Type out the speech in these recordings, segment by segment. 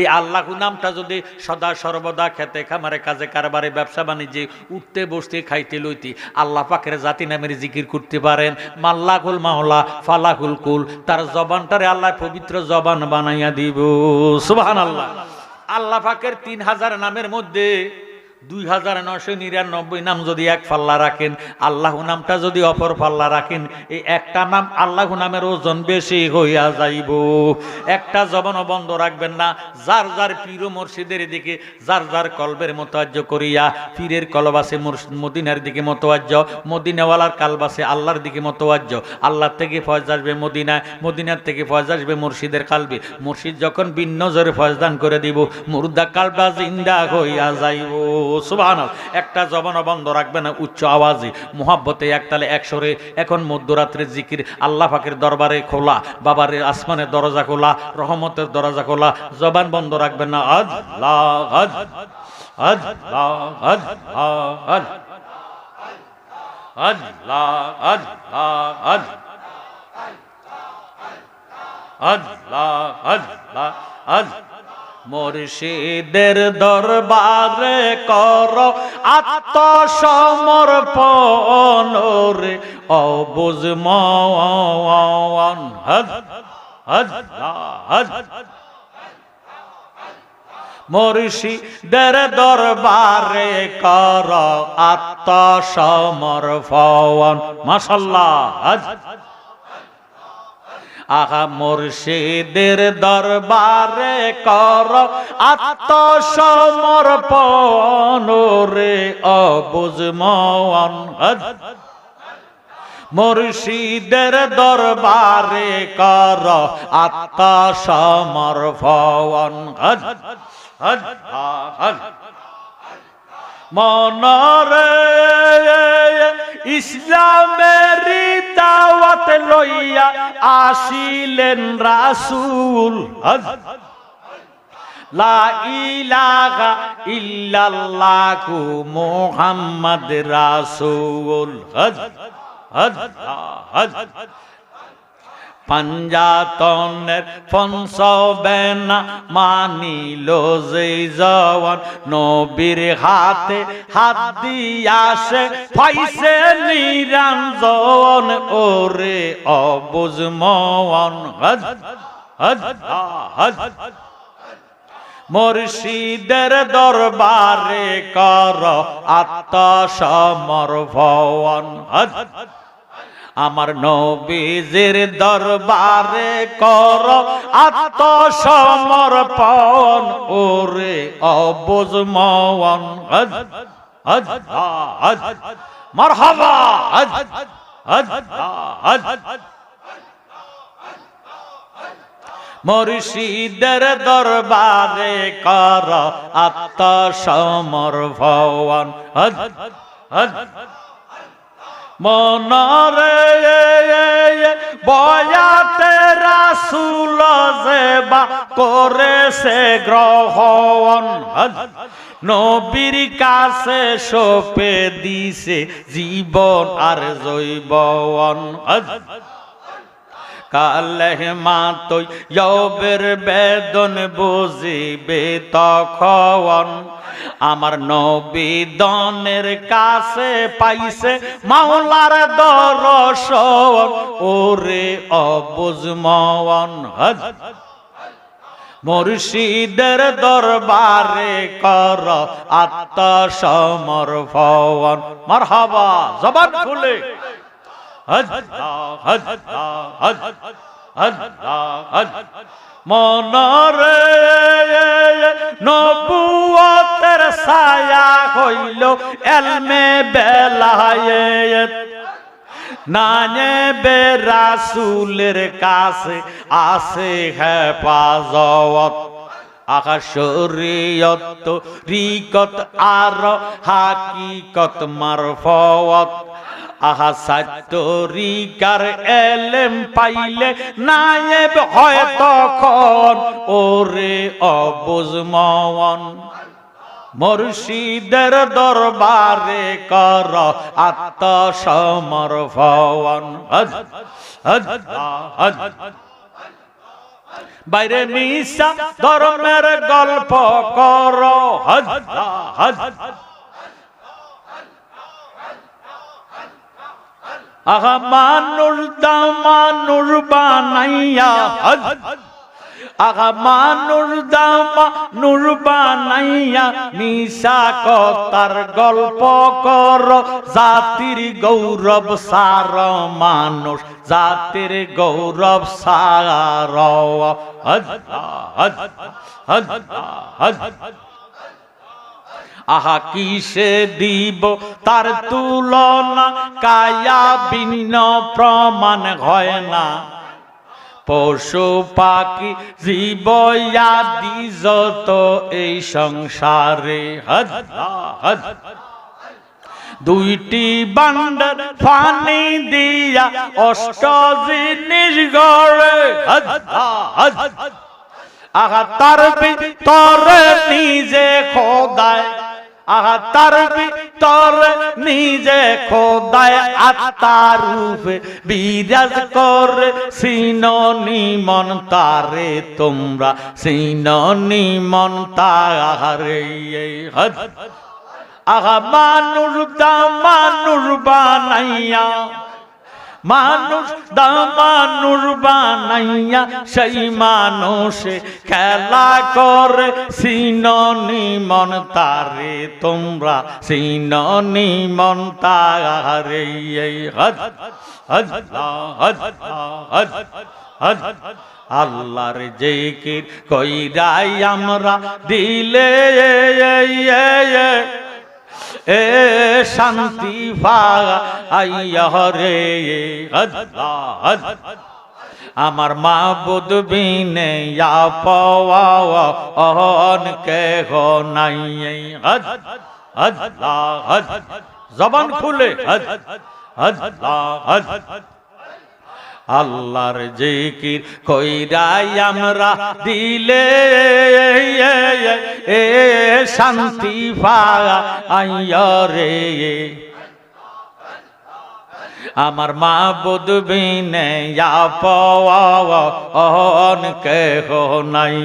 এই আল্লাহ নামটা যদি সদা সর্বদা খেতে খামারে, কাজে, কারবারে, ব্যবসা বাণিজ্যে উঠতে, বসতে, খাইতে, লইতে আল্লাহ পাকের জাতি নামের জিকির করতে পারেন। মাল্লাহুল মাওলা, ফালাহুল কুল, তার জবানটারে আল্লাহ পবিত্র জবান বানাইয়া দিব। সুবহান আল্লাহ আল্লাহ পাকের তিন হাজার নামের মধ্যে দুই হাজার নশো নিরানব্বই নাম যদি এক পাল্লা রাখেন, আল্লাহ নামটা যদি অপর পাল্লা রাখেন, এই একটা নাম আল্লাহ নামের ওজন বেশি হইয়া যাইব। একটা জবানও বন্ধ রাখবেন না, যার যার পীর মুর্শিদের দিকে, যার যার কলবের মতোয়াজ্য করিয়া, পীরের কলবাসে মদিনার দিকে মতোয়াজ্য মদিনাওয়ালার কালবাসে আল্লাহর দিকে মতোয়াজ্য আল্লাহ থেকে ফয়জ আসবে মদিনায়, মদিনার থেকে ফয়জ আসবে মুর্শিদের কালবে। মুর্শিদ যখন ভিন্ন জোরে ফয়জদান করে দিব, মুর্দা কালবা জিন্দা হইয়া যাইব। একটা জবান বন্ধ রাখবে না, উচ্চ আওয়াজে। মোহাব্বতে একতালে একসরে এখন মধ্যরাত্রের জিকির, আল্লাহ পাকের দরবারে খোলা, বাবার আসমানের দরজা খোলা, রহমতের দরজা খোলা, জবান বন্ধ রাখবেন না, আজ, লা, আজ আজ, লা, আজ আজ আজ আজ আজ আজ আজ আজ মুর্শিদের দরবারে কর আত্মসমর্পণ রে অবুজ মন মুর্শিদের দরবারে কর আত্মসমর্পণ। মাশাল্লাহ হজ। আহা মুর্শিদের দরবারে কর আত্মসমর্পণ রে অবুজ মন হজ। মুর্শিদের দরবারে কর আত্মসমর্পণ হজ হজ হজ। মনরে ইসলামের দাওয়াত লইয়া আসিলেন রাসূল লা ইলাহা ইল্লাল্লাহু মুহাম্মদ রাসূল হজ হজ হজ পাঞ্জাতনের ফনসবেনা মানিল যে জওয়ান, নবীর হাতে হাত দিয়াসে পাইছে নিরঞ্জন ওরে অবুজ মন হজ হজ হজ। মুর্শিদের দরবারে কর আত্মসমর্পণ, হজ। আমার নবীজির দরবারে কর আত্মসমর্পণ। ওরে অবুজ মন মুর্শিদের দরবারে কর আত্মসমর্পণ। হজ হজ। মনরে বয়াতে রাসুল যেবা করেছে গ্রহণ। নবীর কাছে সপে দিছে জীবন আর জৈবন। কালেহ মাতই, যবের বেদন বুঝিবে তখন। আমার নবীদনের কাছে পাইছে মাওলার দর্শন। ওরে অবুজ মন হজ। মুর্শিদের দরবারে কর আত্মসমর্পণ। মারহাবা, জবান খুলে। মনরে নবুয়তের ছায়া হইল এলমে বেলায়েত নানে বেরাসুলের কাছে আসে হেফাজত। আকাশ শরীয়ত রিকত আর হাকিকত মারফত। আহা সাতরিকার এলেম পাইলে নায়েব হয় তখন। ওরে অবুজ মন মুর্শিদের দরবারে কর হজ হজ। বাইরে মিশা ধর্মের গল্প কর। হজ হজ। আহা মানুষ দা মানুষ বানাইয়া আগা মানুষ দামা নুর বানাইয়া নিশা কতার গল্প কর। জাতির গৌরব সার মানুষ, জাতির গৌরব সার। হজ। হজ। হজ। হজ। আহা, কিসে দিব? তার তুলনা কায়া ভিন্ন, প্রমাণ হয় না। পশু পাখি জীবয়াদি যত এই সংসারে। দুইটি বান্ডার ফানি দিয়া অষ্ট জিনিস গড়ে। আহা, তার ভিতরে নিজে খোদায় আহা তার ভিতরে, নিজে খোদায় আত্মার রূপে বিরাজ করে। তারে তোমরা সিননিমন তারে এই হজ আহা, মানুষ দা মানুষ বানাইয়া মানুষ দা মানুষ বানাইয়া সেই মানুষে খেলা করে। সিননি মন তারে, তোমরা সিননি মন তারে। আল্লাহর জিকির কইরাই আমরা দিলে। এ শান্তি রে আমার মা বুধ বিনে পাওয়া অহন কে হো নাই জবান খুলে। হদ হদ হজ আল্লাহর জিকির কইরাই আমরা দিলে এ শান্তি পাইয়া রে আমার মা বুধ বিনে পাওয়া অন কে হো নাই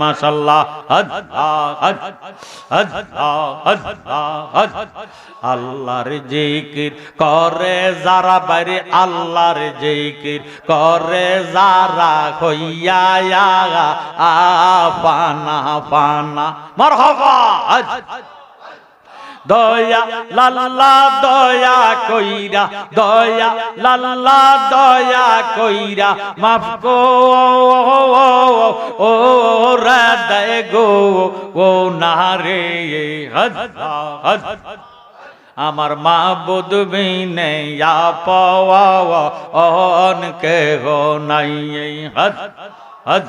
মাসাল্লাহ হজ হজ হজ হজ হজ আল্লাহর জিকির করে যারা বাইরে, আল্লাহর জিকির করে যারা হইয়া আ পানা পানা মারহাবা হজ দয়া লাল্লা দয়া কইরা, দয়া লাল্লা দয়া কইরা, মাফ গো ও হৃদয় গো ও নারে হজ আমার মা বুধ বিনে পাওয়া অন কে হো নাই হজ হজ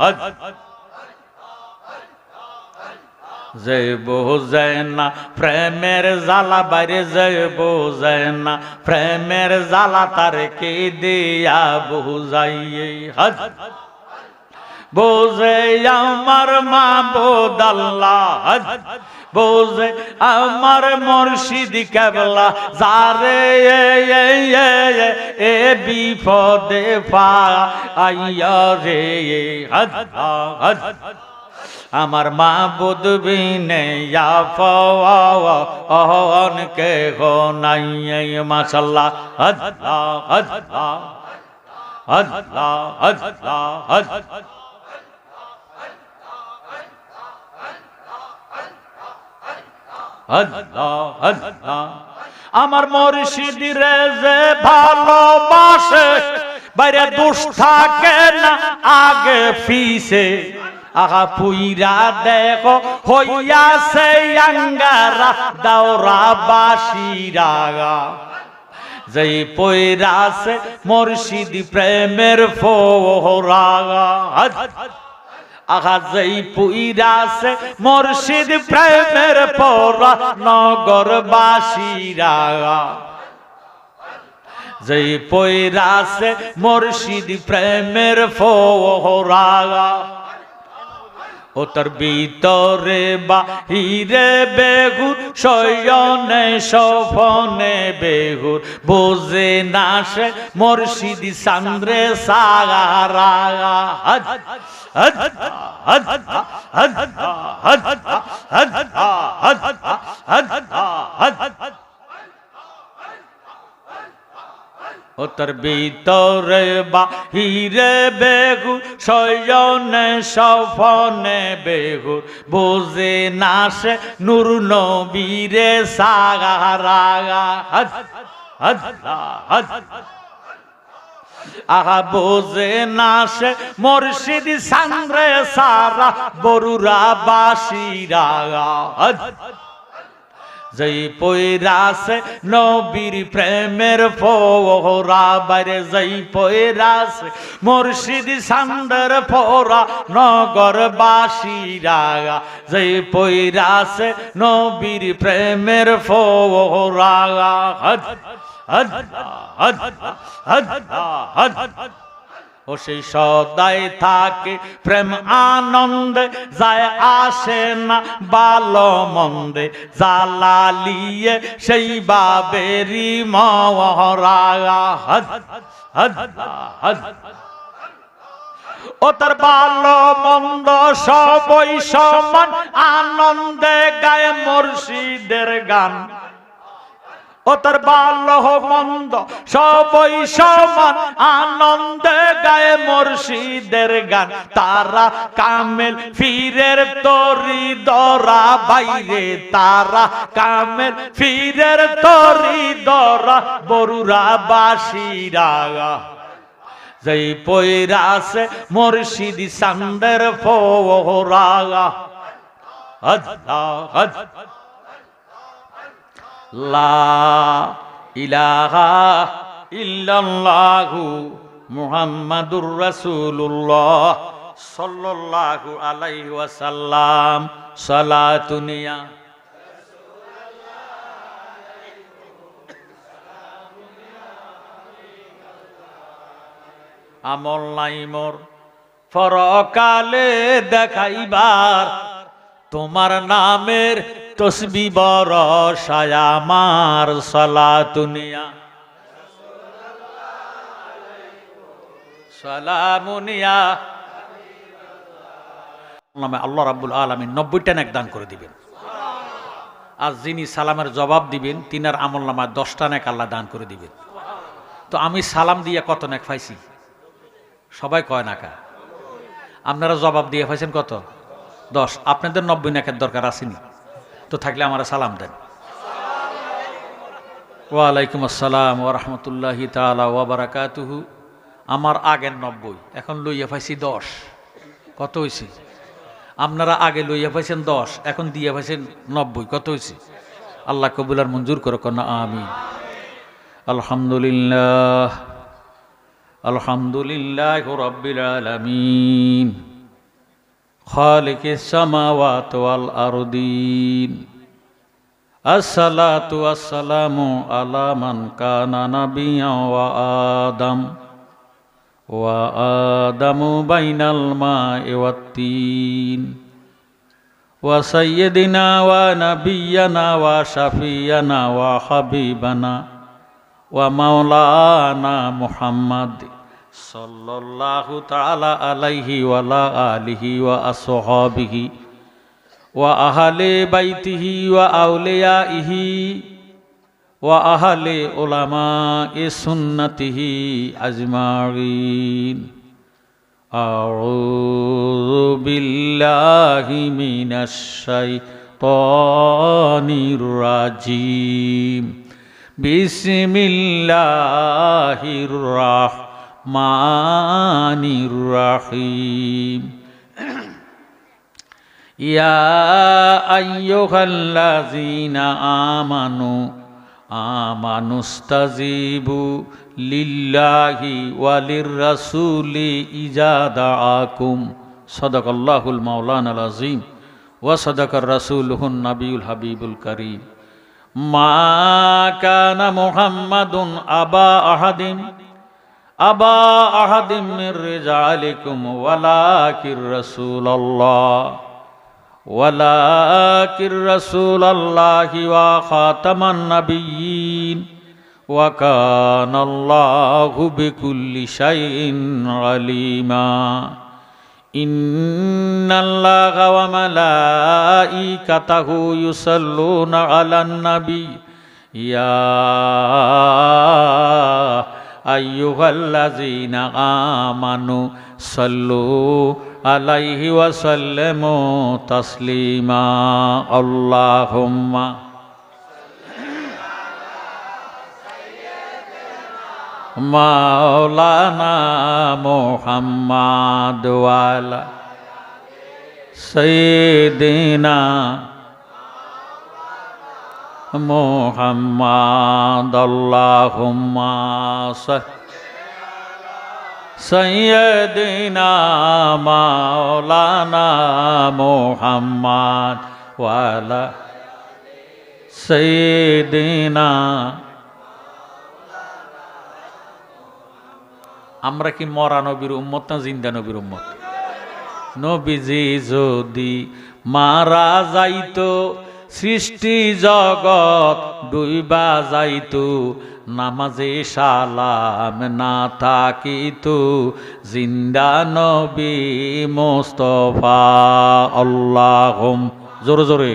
হজ যে বোঝে না প্রেমের জ্বালা বাইরে যে বোঝে না প্রেমের জ্বালা তার কে দিয়া বুঝাইয়ে? হজ। বোঝে আমার মা বোদাল্লাহ হজ। বোঝে আমার মুর্শিদ কেবলা, যারে এ বিপদে পা আইয়া রে হজ হজ। আমার মা বুধ বিনে অহন কে হো নাই মাসাল্লাহ হজ হজ হজ হজ হজ আমার মর্শিদ রে যে ভালোবাসে, বাইরে দুষ থাকে না, আগে ফিসে। আগা পুইরা দেখো হইয়াছে আঙ্গারা দাওরা বাসিরাগা যেই পৈরাছে মুর্শিদ প্রেমের ফোরাগা আহা যেই পুইরাছে মুর্শিদ প্রেমের পরা নগর বাসিরাগা যেই পৈরাছে মুর্শিদ প্রেমের ফোরাগা ও তার ভিতরে বাহিরে বেগুর শয়নে সফনে বেগুর বোঝে না সে মুর্শিদ সান্দ্রে সাগারা। হদ ও তার ভিতরে বাহিরে বেগু শয়নে সফনে বেগু বোঝে না সে নূর নবীরে সাগারা। হদ হদ হদ আহা, বোঝে না সে মুর্শিদ সান্দ্রে সারা, বরুরা বাসিরা। যেই পৈরাসে নবীর প্রেমের ফোরা বাইরে যেই পৈরাসে মুর্শিদ সান্দার ফোরা নগর বাসিরা যেই পৈরাসে নবীর প্রেমের ফোরা হদ হদ হদ হদ হদ হদ ও সেই সদাই থাকে, প্রেম আনন্দে, যায় আসে না ভালো মন্দে জালালিয়ে সেই বাবেরি মহরা হদ হদ হদ। ও তার ভালো মন্দ সবই সমান, আনন্দে গায়ে মুর্শিদের গান। ও তার ভালো মন্দ সবই সমান, আনন্দে গায়ে মুর্শিদের গান। তারা কামেল ফিরের তরি দরা, বাইরে তারা কামেল ফিরের তরি দরা, বরুরা বাসিরা। যেই পৈরাসে মুর্শিদি সান্দের ফোরা হদ হদ লা ইলাহা আমল নাই মোর। পরকালে দেখাইবার তোমার নামের তসবি বরসায় আমার সালাতুনিয়া। সালামুনিয়া। নামে আল্লাহ রাব্বুল আলামিন নব্বইটা নেক দান করে দিবেন। আর যিনি সালামের জবাব দিবেন, তিনার আমল নামায় দশটা নেক আল্লাহ দান করে দিবেন। তো আমি সালাম দিয়ে কত নেক পাইছি? সবাই কয় নাকা আপনারা জবাব দিয়ে পাইছেন কত? দশ। আপনাদের নব্বই নেকের দরকার আসেনি তো থাকলে আমার সালাম দেন। ওয়ালাইকুম আসসালাম ও রহমতুল্লাহি তালা ওয়াবারাকাতুহু আমার আগের নব্বই, এখন লইয়া পাইছি দশ। কত হয়েছে আপনারা আগে লইয়া পাইছেন দশ, এখন দিয়ে পাইছেন নব্বই, কত হয়েছে আল্লাহ কবুলার মঞ্জুর করো কন্যা আমি আলহামদুলিল্লাহ আলহামদুলিল্লাহ রব্বিল আলমিন। خالق السماوات والأرضين الصلاة والسلام على من كان نبيا وآدم وآدم بين الماء والتين وسيدنا ونبينا وشفينا وحبيبنا ومولانا محمد সাল্লাল্লাহু তাআলা আলাইহি ওয়ালা আলিহি ওয়া আসহাবিহি ওয়া আহলে বাইতিহি ওয়া আউলিয়াইহি ওয়া আহলে উলামা এ সুন্নতিহি আজমাইন আউযু বিল্লাহি মিনাশ শাইতানির রাজিম। বিসমিল্লাহির রাহমানির মানির রাহিম ইয়া আইয়ুহাল্লাযীনা আমানু আমানুস্তাজিবু লিল্লাহি ওয়ালির রাসূলি ইজা দাআকুম সদাকাল্লাহুল মাওলানাল আযীম ওয়া সাদাকার রাসূলুহুন নাবিয়ুল হাবিবুল করিম মা কানা মুহাম্মাদুন আবা আহাদিন আহাদিম মির রিজালিকুম ওয়ালাকির রাসূলুল্লাহ। ওয়ালাকির রাসূলুল্লাহি ওয়া খাতামান নাবিয়্যিন। ওয়া কানাল্লাহু বিকুল্লি শাইইন আলিমা। ইন্নাল্লাহা ওয়া মালাইকাতাহু ইউসাল্লুনা আলান নাবী ইয়া আইয়ুহাল্লাযীনা আমানু সাল্লু আলাইহি ওয়া সাল্লিমু তাসলিমা। আল্লাহুম্মা মাওলানা মুহাম্মাদ ওয়ালা সাইয়্যিদিনা محمد اللهم صل سيدنا مولانا محمد وعلى سيدنا আমরা কি মরা নবীর উম্মত না জিন্দা নবীর উম্মত নবীজি যদি মারা যাইতো সৃষ্টি জগৎ ডুইবা যাইতু নামাজে সালাম না থাকিতু, জিন্দা নবী মোস্তফা আল্লাহ জোরে জোরে।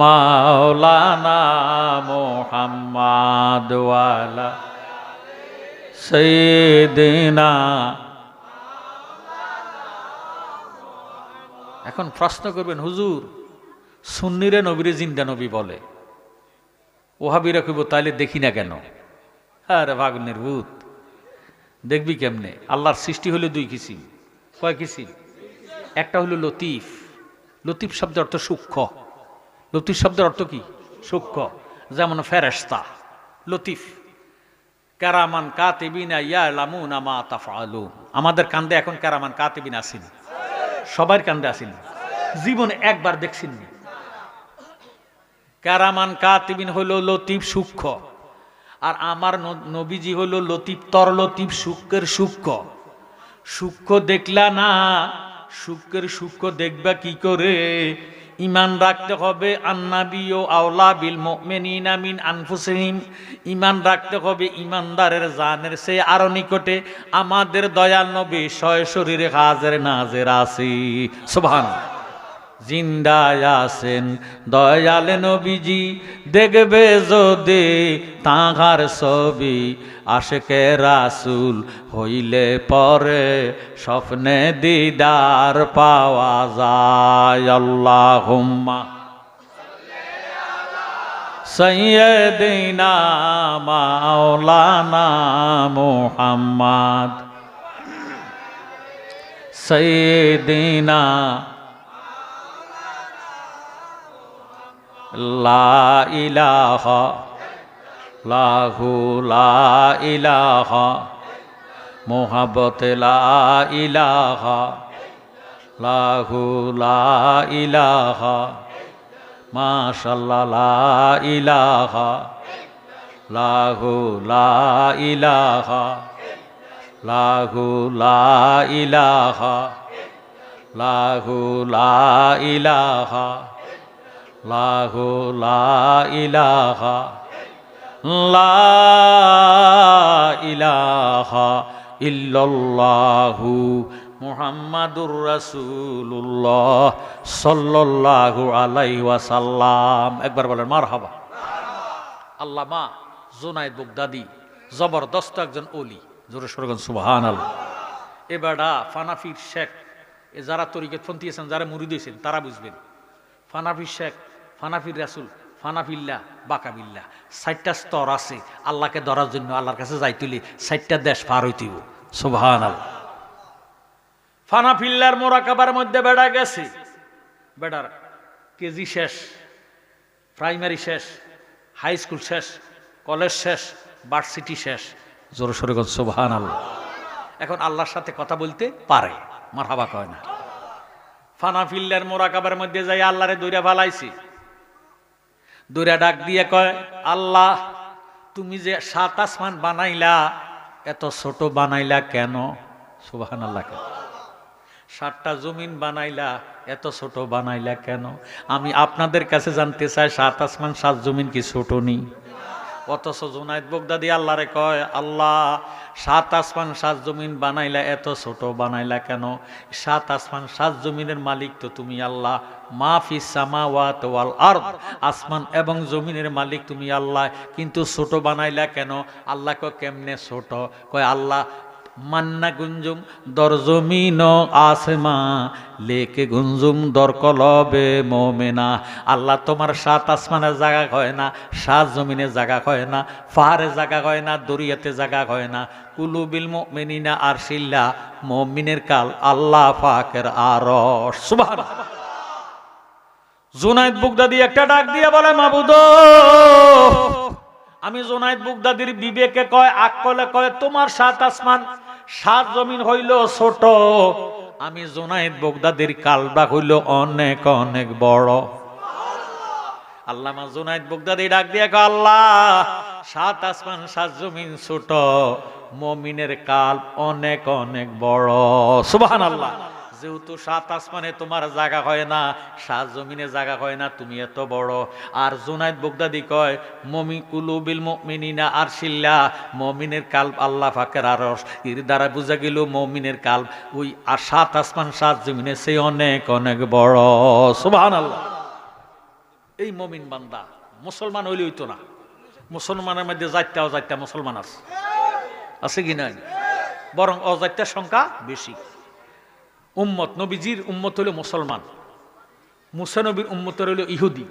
মাওলানা মোহাম্মদ ওয়ালা সৈদিনা এখন প্রশ্ন করবেন, হুজুর, সুন্নিরে নবীরে জিন্দা নবী বলে। ওহাবিরা কইব তাইলে দেখি না কেন? আরে ভাগ্নের ভূত। দেখবি কেমনে? আল্লাহর সৃষ্টি হলো দুই কিসিম। কয় কিসিম? একটা হলো লতিফ। লতিফ শব্দের অর্থ সূক্ষ্ম। লতিফ শব্দের অর্থ কি? সূক্ষ্ম। যেমন ফেরেস্তা লতিফ। কারামান কাতেবিনা ইয়া লামুনা মা তাফালু আমাদের কান্দে এখন কারামান কাতেবিন আসেনি। সবার কান্দে আসেন জীবনে একবার দেখছেন কারামান কাতিবিন হইল লতিফ সূক্ষ্ম, আর আমার নবীজি হইল লতিফ তর লতিফ সূক্ষ্মের সূক্ষ্ম। সূক্ষ্ম দেখলা না, সূক্ষ্মের সূক্ষ্ম দেখবা কি করে? ইমান রাখতে হবে আন্নাবিও আওলা বিল মুমিনিনা মিন আনফুসিহিম। ইমান রাখতে হবে ইমানদারের জানের সে আরও নিকটে। আমাদের দয়াল নবী শয় শরীরে হাজের নাজের আসি সুবহানাল্লাহ। জিন্দায় আছেন। দয়াল নবীজি, দেখবে যদি তাহার ছবি আশেকে রাসুল হইলে পরে স্বপ্নে দিদার পাওয়া যায়। আল্লাহ হুম্মা সৈয়দিনা মাওলানা মুহাম্মদ। সৈয়দিনা লাহু লা ইলাহা মোহাবত লাহু লা ইলাহা, মাশাল্লাহ লা ইলাহা, লাহু লা ইলাহা, লাহু লা লাহু লাহু ইলাহা ইল্লাল্লাহু মুহাম্মাদুর রাসূলুল্লাহ সাল্লাল্লাহু আলাইহি ওয়াসাল্লাম। একবার বলেন, মারহাবা। আল্লামা জোনায়েদ বুগদাদি জবরদস্ত একজন ওলি। জোরে সরগন সুবহানাল্লাহ। এবারটা ফানাফির শেখ যারা তরিকে ফন্তিয়েছেন যারা মুরিদ হয়েছেন তারা বুঝবেন। ফানাফির শেখ ফানাফির রাসুল ফানাফিল্লা বাকাবিল্লা ষাটটা স্তর আছে, আল্লাহকে ধরার জন্য আল্লাহর কাছে যাই তুলি ষাটটা দেশ পার হইতিব সুবহান আল্লাহ ফানাফিল্লার মোরাকাবার মধ্যে বেড়া গেছে। বেড়ার কেজি শেষ, প্রাইমারি শেষ, হাই স্কুল শেষ, কলেজ শেষ, ভার্সিটি শেষ। জোর সোরে সুবহান আল্লাহ এখন আল্লাহর সাথে কথা বলতে পারে, মারহাবা কয় না। ফানাফিল্লার মোরাকাবার মধ্যে যাই আল্লাহরে দৈরা ফালাইছি। দৈরা ডাক দিয়ে কয়, আল্লাহ, তুমি যে সাত আসমান বানাইলা, এত ছোট বানাইলা কেন? সুবাহান আল্লাহ সাতটা জমিন বানাইলা, এত ছোট বানাইলা কেন? আমি আপনাদের কাছে জানতে চাই, সাত আসমান, সাত জমিন কি ছোট নেই অথচ জুনাইদ বগদাদি আল্লাহরে কয়, আল্লাহ, সাত আসমান, সাত জমিন বানাইলা, এত ছোট বানাইলা কেন? সাত আসমান, সাত জমিনের মালিক তো তুমি আল্লাহ। মাফি সামাওয়াত ওয়াল আরদ। আসমান এবং জমিনের মালিক তুমি আল্লাহ। কিন্তু ছোট বানাইলা কেন? আল্লাহ কেমনে ছোট? কয়, আল্লাহ মান্না গুঞ্জুম, দর জমিন আসমা। লেকে গুঞ্জুম, দর কলবে মোমেনা। আল্লাহ তোমার সাত আসমানের জায়গা হয় না, সাত জমিনের জায়গা হয় না পাহাড়ে জায়গা হয় না, দরিয়াতে জায়গা হয় না। কুলুবিল মেনিনা আর শিল্লা মমিনের কাল আল্লাহ পাকের আর সুবাহ জুনাইদ বুগদাদি একটা ডাক দিয়ে বলে, মাবুদ, আমি জোনাইদ বুগদাদির বিবেকে কয়, আকলে কয়, তোমার সাত আসমান সাত জমিন হইল ছোট। আমি জোনাইদ বুগদাদির কালবা হইল অনেক অনেক বড়। আল্লামা জোনাইদ বগদাদি ডাক দিয়ে আল্লাহ, সাত আসমান, সাত জমিন ছোট। মমিনের কাল অনেক অনেক বড়। সুবহান আল্লাহ যেহেতু সাত আসমানে তোমার জায়গা হয় না, সাত জমিনে জায়গা হয় না, তুমি এত বড়। আর জুনাইদ বগদাদি কয়, মমি কুলুবিল মমিনা আর শিল্লা মমিনের কাল আল্লাহ ফাকের আরস এর দ্বারা বোঝা গেল, মমিনের কাল ওই আর সাত আসমান, সাত জমিনে সে অনেক অনেক বড়। সুবহান আল্লাহ এই মমিন বান্দা, মুসলমান হইলে হইতো না। মুসলমানের মধ্যে যাইতে অজাইতে মুসলমান আছে। আছে কি নাই? বরং অজাইতের সংখ্যা বেশি। উম্মত, নবীজির উম্মত হইল মুসলমান। মুসানবীর উম্মত রইল ইহুদি।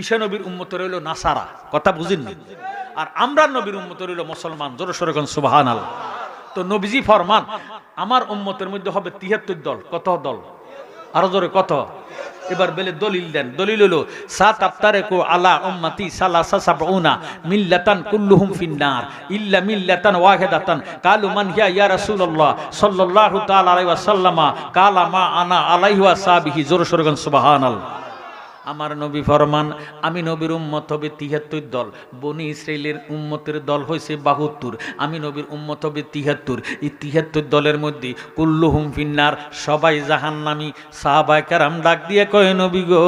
ঈশা নবীর উম্মত রইল নাসারা। কথা বুঝিন না আর আমরা নবীর উম্মত রইল মুসলমান। জোর সরগন সুবাহান আল তো নবীজি ফরমান, আমার উম্মতের মধ্যে হবে তিহাত্তর দল। কত দল? আরও জোরে কত? এবার বেলে দলিল দেন। দলিল হলো, সাত আফতারে কো আলা উম্মতি সালাসা সাবউনা মিল্লাতান কুল্লুহুম ফিন্নার, ইল্লা মিল্লাতান ওয়াহিদাতান। কালু মান হিয়া ইয়া রাসূলুল্লাহ সাল্লাল্লাহু তাআলা আলাইহি ওয়াসাল্লামা, কালা মা আনা আলাইহি ওয়াসাবিহি। জোরে সরগান সুবহানাল্লাহ। আমার নবী ফরমান, আমি নবীর উম্মত হবে তিহাত্তর দল। বনি ইসরায়েলের উম্মতের দল হয়েছে বাহাত্তর। আমি নবীর উম্মত হবে তিহাত্তর। এই তিহাত্তর দলের মধ্যে কুল্লুহুম ফিন্নার, সবাই জাহান্নামি। সাহাবাই কারাম ডাক দিয়ে কয়, নবী গো,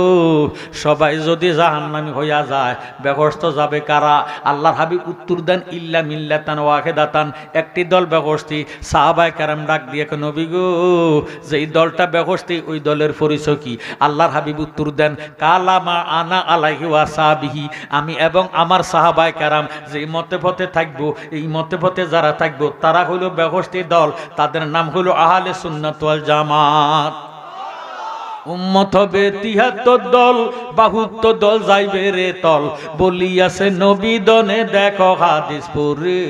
সবাই যদি জাহান্নামি হইয়া যায়, ব্যবস্থা যাবে কারা? আল্লাহর হাবিব উত্তর দেন, ইল্লা মিল্লাতান ওয়াহেদাতান। একটি দল ব্যবস্থি সাহাবাই কারাম ডাক দিয়ে কয়, নবী গো, যেই দলটা ব্যবস্থি ওই দলের পরিচয় কি? আল্লাহর হাবিব উত্তর দেন কালামা আনা আলাইহি ওয়াসাবিহি আমি এবং আমার সাহাবায় কারাম যে মতে পথে থাকব, এই মতে পথে যারা থাকব, তারা হলো ব্যবস্থিত দল। তাদের নাম হলো আহলে সুন্নাত ওয়াল জামাত। উম্মত হবে তিহাত্তর দল, বাহুত্তর দল যাইবে রে তল। বলিয়াছে নবী দনে দেখো হাদিস পরে।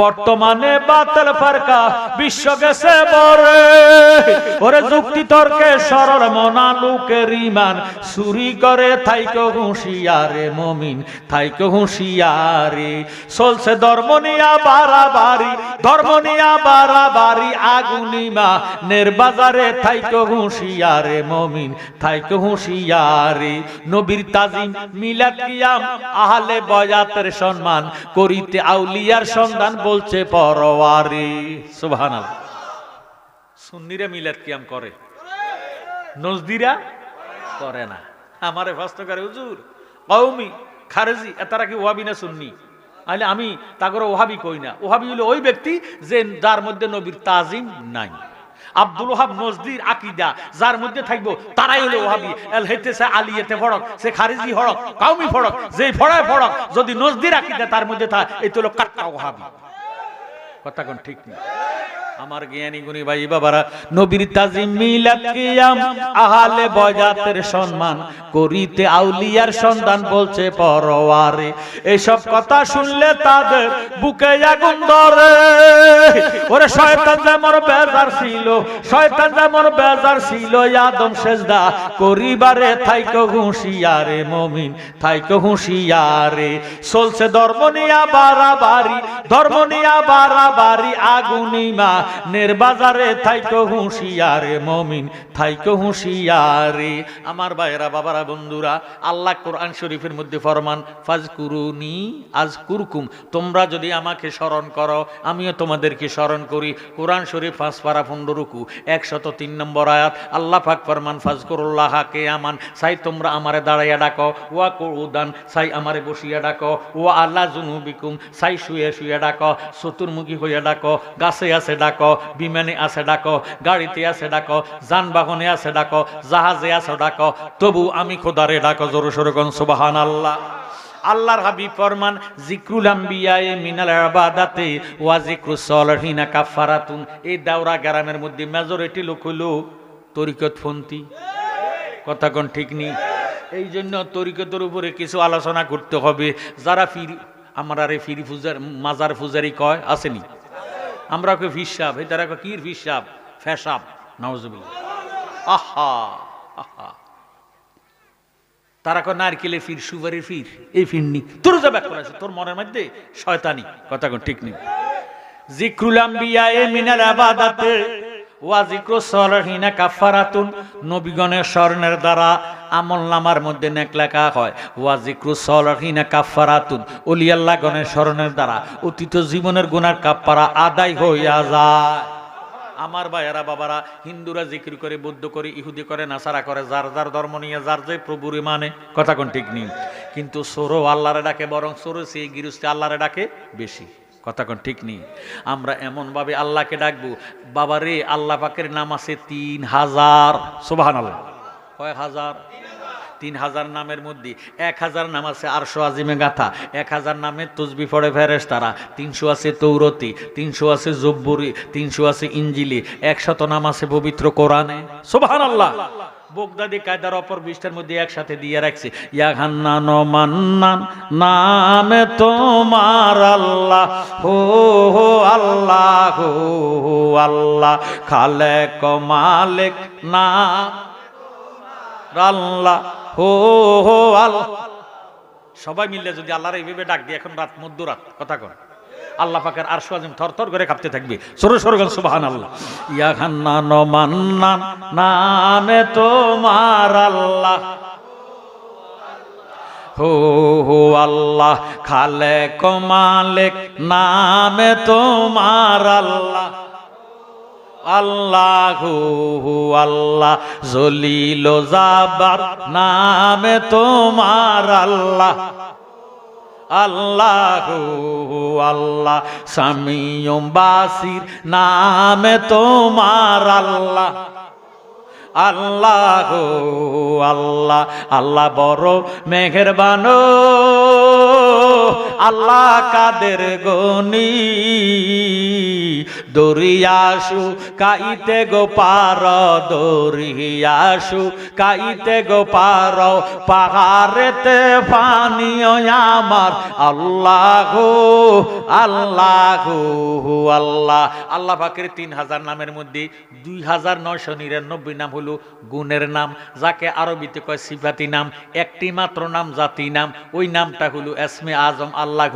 বর্তমানে বাতল ফারকা, বিশ্ব গেছে বরে। ওরে যুক্তি তর্কে সরল মনা লোকের ইমান চুরি করে থাইক হুঁশিয়ারে মমিন, থাইক হুঁশিয়ারে। চলছে ধর্মনিয়া বাড়াবাড়ি ধর্মনিয়া বাড়াবাড়ি আগুনিমা নির্বাজারে থাইক হুঁশিয়ার। রে মমিন, থাইক হুঁশিয়ারে। নবীর তাজিম, মিলাদ কিয়াম, আহলে বয়াতের সম্মান করিতে আউলিয়ার সন্ধান বলছে পরওয়ারে। সুবহানাল্লাহ। সুন্নিরা মিলাদ কিয়াম করে। নজদিরা করে না। আমারে প্রশ্ন করে, হুজুর, কওমি, খারেজি তারা কি ওহাবি না সুন্নি? আমি তাগর ওহাবি কই না? ওহাবি হলো ওই ব্যক্তি যে, যার মধ্যে নবীর তাজিম নাই। আব্দুল ওহাব নজদির আকিদা, যার মধ্যে থাকব তারাই হলো ওহাবি। এল হেতে সে আলিয়েতে ফড়ক, সে খারিজি ফড়ক, কাউমি ফড়ক যে ফড়ায় ফড়ক, যদি নজদির আকিদা তার মধ্যে থাকে এই তো হলো কাট্টা ওহাবি। কথা কোন ঠিক নেই। আমার জ্ঞানী গুণী ভাই বাবারা, নবীর তাজিম মিলাদ কিয়াম, আহালে বজাতের সম্মান করিতে আউলিয়ার সন্ধান বলছে পরওয়ারে। এসব কথা শুনলে তাদের বুকে আগুন ধরে। ওরে শয়তান যেমন বেজার ছিল, শয়তান যেমন বেজার ছিল আদম সেজদা করিবারে থাইক হুঁশিয়ারে, মমিন থাইক হুঁশিয়ারে। চলছে ধর্ম নিয়া বাড়াবাড়ি, ধর্ম নিয়া বাড়াবাড়ি আগুনিমা নির্বাজারে থাইকো হুঁশিয়ারে মমিন, থাইকো হুঁশিয়ারে। আমার ভাইয়েরা, বাবারা, বন্ধুরা, আল্লাহ কোরআন শরীফের মধ্যে ফরমান আজ কুরকুম তোমরা যদি আমাকে স্মরণ করো, আমিও তোমাদেরকে স্মরণ করি। কোরআন শরীফ পাঁচ পারা পনেরো রুকু, একশত তিন নম্বর আয়াত, আল্লাহ পাক ফরমান, ফাজকুরুল্লাহ কে আমান, সাই তোমরা আমারে দাঁড়াইয়া ডাকো, ওয়া কুরুদান সাই আমারে বসিয়া ডাকো ও আল্লাহ জুনুবিকুম, সাই শুয়ে শুয়ে ডাকো, চতুর্মুখী হইয়া ডাকো, গাছে আছে ডাকো বিমানে আছে ডাকো, গাড়িতে আছে ডাকো, যানবাহনে আছে ডাকো, জাহাজে আছে ডাকো, তবু আমি খোদারে ডাকো, জোর সোরে কোন সুবাহান আল্লাহ আল্লাহর হাবিব ফরমান, জিক্রুল আম্বিয়ায়ে মিনাল ইবাদাতে ওয়া জিক্রু সলহিনা কাফারাতুন এই দাওরা গ্রামের মধ্যে মেজরিটি লোক হলো তরিকতপন্থী কথা কোন ঠিক নেই এই জন্য তরিকতের উপরে কিছু আলোচনা করতে হবে। যারা ফির আমরা রে ফিরি পূজার মাজার পূজারি কয়, আসেনি? আমরা কে ফিসাব এই তারা কির ফিসাব ফেসাব নওয়াজুবিল্লাহ আহা আহা। তারা কয় নারকেলে ফির সুপারি ফির, এই ফির নি। তোর যা ব্যাক করেছে তোর মনের মধ্যে শয়তানি। কথা কোন, ঠিক নেই। জিক্রুল আম্বিয়া এ মিনাল আবাদাতে, ওয়া জিক্রু সলহিনা কাফারাতুন নবীগণের স্মরণের দ্বারা আমল নামার মধ্যে নেক লেখা হয়। ওয়া জিক্রু সলহিনা কাফারাতুন ওলিয়াল্লাহ গণের স্মরণের দ্বারা অতীত জীবনের গুনার কাপ্পারা আদায় হইয়া যায়। আমার ভাইয়েরা, বাবারা, হিন্দুরা জিকির করে, বৌদ্ধ করে, ইহুদি করে, নাসারা করে, যার যার ধর্ম নিয়ে, যার যে প্রভুরে মানে কথা কোন ঠিক নেই। কিন্তু সোরো আল্লাহরে ডাকে, বরং সোরো সেই গিরুস্তে আল্লাহরে ডাকে বেশি, কথা কোন ঠিক নেই। আমরা এমনভাবে আল্লাহকে ডাকবো, বাবারে, আল্লাহ পাকের নাম আছে তিন হাজার সোবাহান আল্লাহ কয় হাজার? তিন হাজার নামের মধ্যে এক হাজার নাম আছে আরশো আজিমে গাথা এক হাজার নামে তসবি পড়ে ফেরেস তারা তিনশো আছে তৌরতি, তিনশো আছে জব্বরি, তিনশো আছে ইঞ্জিলি একশত নাম আছে পবিত্র কোরআনে। সোবাহান আল্লাহ বগদাদি কায়দার অপর বৃষ্টের মধ্যে একসাথে দিয়ে রাখছে। ইয়া মান্নান, নামে তোমার আল্লাহ, হো হো, আল্লাহ, হো হো, আল্লাহ, খালেক মালিক না আল্লাহ। সবাই মিললে যদি আল্লাহর এইভাবে ডাক দিয়ে এখন রাত, মধ্যরাত, কথা কর আল্লাহ পাকের আর সোয়াজিম থর থর করে কাঁপতে থাকবে। সরু সরু গান সুবাহান আল্লাহ ইয়া খান্নান মান্নান নামে তোমার আল্লাহ। হো হো, আল্লাহ খালে কমালেক নামে তোমার আল্লাহ। আল্লাহ আল্লাহ, জলিল জাবার নামে তোমার আল্লাহ। আল্লাহ আল্লাহ সামিয়ম বাসির নামে তোমার আল্লাহ। আল্লাহ আল্লাহ আল্লাহ বড় মেঘের বানো আল্লাহ কাদের গনি? দরিয়াসু, কাইতে গো পার, দরিয়াসু, কাইতে গো পার, পাহাড়েতে পানীয় আমার। আল্লাহ আল্লাহ আল্লাহ। আল্লাহ তিন হাজার নামের মধ্যে দুই হাজার নয়শো নিরানব্বই নাম হলো গুণের নাম, যাকে আরবিতে কয় সিফাতি নাম। একটি মাত্র নাম জাতি নাম, ওই নামটা হলো এসমে আজম আল্লাহ